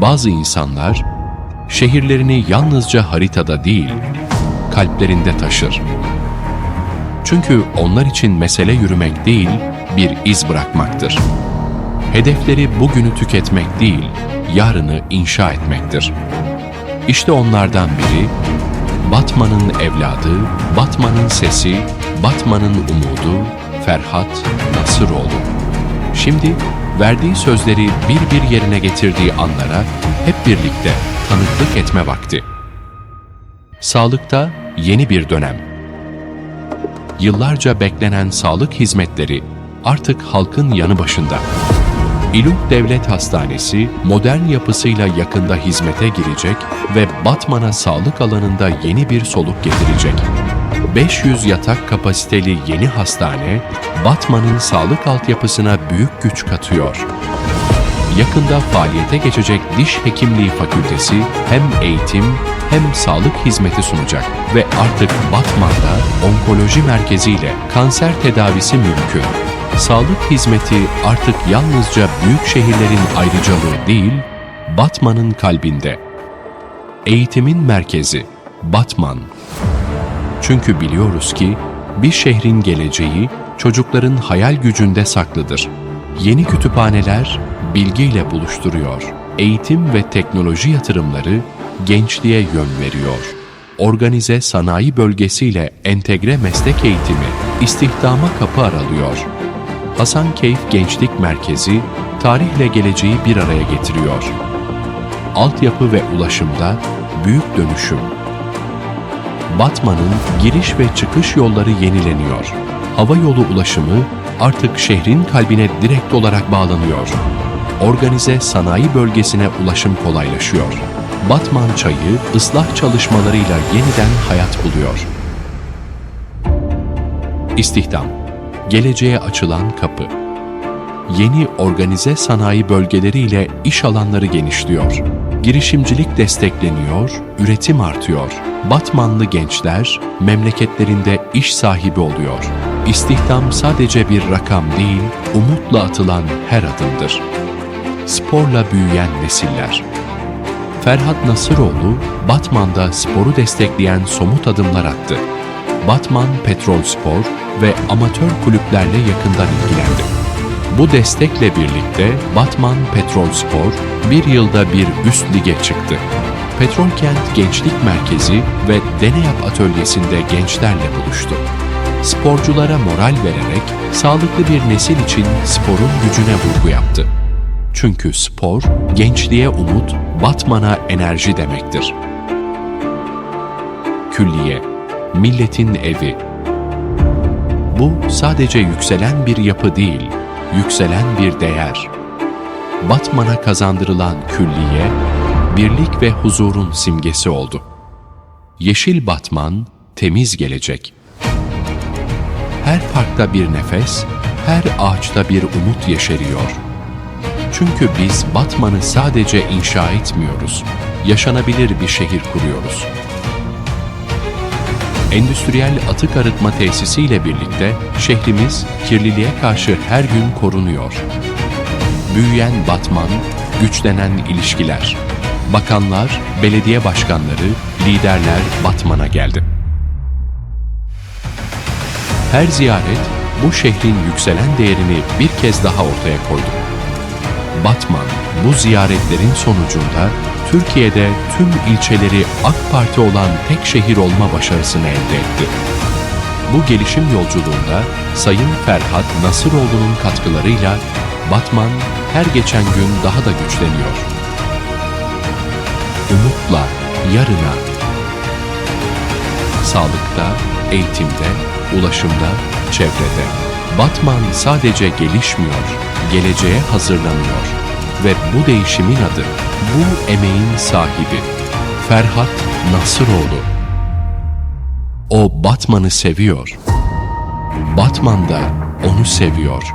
Bazı insanlar şehirlerini yalnızca haritada değil, kalplerinde taşır. Çünkü onlar için mesele yürümek değil, bir iz bırakmaktır. Hedefleri bugünü tüketmek değil, yarını inşa etmektir. İşte onlardan biri, Batman'ın evladı, Batman'ın sesi, Batman'ın umudu, Ferhat Nasıroğlu. Şimdi verdiği sözleri bir bir yerine getirdiği anlara hep birlikte tanıklık etme vakti. Sağlıkta yeni bir dönem. Yıllarca beklenen sağlık hizmetleri artık halkın yanı başında. İluk Devlet Hastanesi modern yapısıyla yakında hizmete girecek ve Batman'a sağlık alanında yeni bir soluk getirecek. 500 yatak kapasiteli yeni hastane, Batman'ın sağlık altyapısına büyük güç katıyor. Yakında faaliyete geçecek Diş Hekimliği Fakültesi hem eğitim hem sağlık hizmeti sunacak ve artık Batman'da onkoloji merkeziyle kanser tedavisi mümkün. Sağlık hizmeti artık yalnızca büyük şehirlerin ayrıcalığı değil, Batman'ın kalbinde. Eğitimin merkezi Batman. Çünkü biliyoruz ki bir şehrin geleceği çocukların hayal gücünde saklıdır. Yeni kütüphaneler bilgiyle buluşturuyor. Eğitim ve teknoloji yatırımları gençliğe yön veriyor. Organize sanayi bölgesiyle entegre meslek eğitimi istihdama kapı aralıyor. Hasankeyf Gençlik Merkezi tarihle geleceği bir araya getiriyor. Altyapı ve ulaşımda büyük dönüşüm. Batman'ın giriş ve çıkış yolları yenileniyor. Hava yolu ulaşımı artık şehrin kalbine direkt olarak bağlanıyor. Organize sanayi bölgesine ulaşım kolaylaşıyor. Batman çayı ıslah çalışmalarıyla yeniden hayat buluyor. İstihdam, geleceğe açılan kapı. Yeni organize sanayi bölgeleriyle iş alanları genişliyor. Girişimcilik destekleniyor, üretim artıyor. Batmanlı gençler memleketlerinde iş sahibi oluyor. İstihdam sadece bir rakam değil, umutla atılan her adımdır. Sporla büyüyen nesiller. Ferhat Nasıroğlu, Batman'da sporu destekleyen somut adımlar attı. Batman Petrol Spor ve amatör kulüplerle yakından ilgilendi. Bu destekle birlikte Batman Petrol Spor bir yılda bir üst lige çıktı. Petrolkent Gençlik Merkezi ve Deneyap Atölyesi'nde gençlerle buluştu. Sporculara moral vererek sağlıklı bir nesil için sporun gücüne vurgu yaptı. Çünkü spor, gençliğe umut, Batman'a enerji demektir. Külliye, milletin evi. Bu sadece yükselen bir yapı değil, yükselen bir değer. Batman'a kazandırılan külliye, birlik ve huzurun simgesi oldu. Yeşil Batman, temiz gelecek. Her parkta bir nefes, her ağaçta bir umut yeşeriyor. Çünkü biz Batman'ı sadece inşa etmiyoruz, yaşanabilir bir şehir kuruyoruz. Endüstriyel atık arıtma tesisiyle birlikte şehrimiz kirliliğe karşı her gün korunuyor. Büyüyen Batman, güçlenen ilişkiler. Bakanlar, belediye başkanları, liderler Batman'a geldi. Her ziyaret bu şehrin yükselen değerini bir kez daha ortaya koydu. Batman bu ziyaretlerin sonucunda Türkiye'de tüm ilçeleri AK Parti olan tek şehir olma başarısını elde etti. Bu gelişim yolculuğunda Sayın Ferhat Nasıroğlu'nun katkılarıyla Batman her geçen gün daha da güçleniyor. Umutla yarına. Sağlıkta, eğitimde, ulaşımda, çevrede. Batman sadece gelişmiyor, geleceğe hazırlanıyor. Ve bu değişimin adı, bu emeğin sahibi Ferhat Nasıroğlu. O Batman'ı seviyor. Batman da onu seviyor.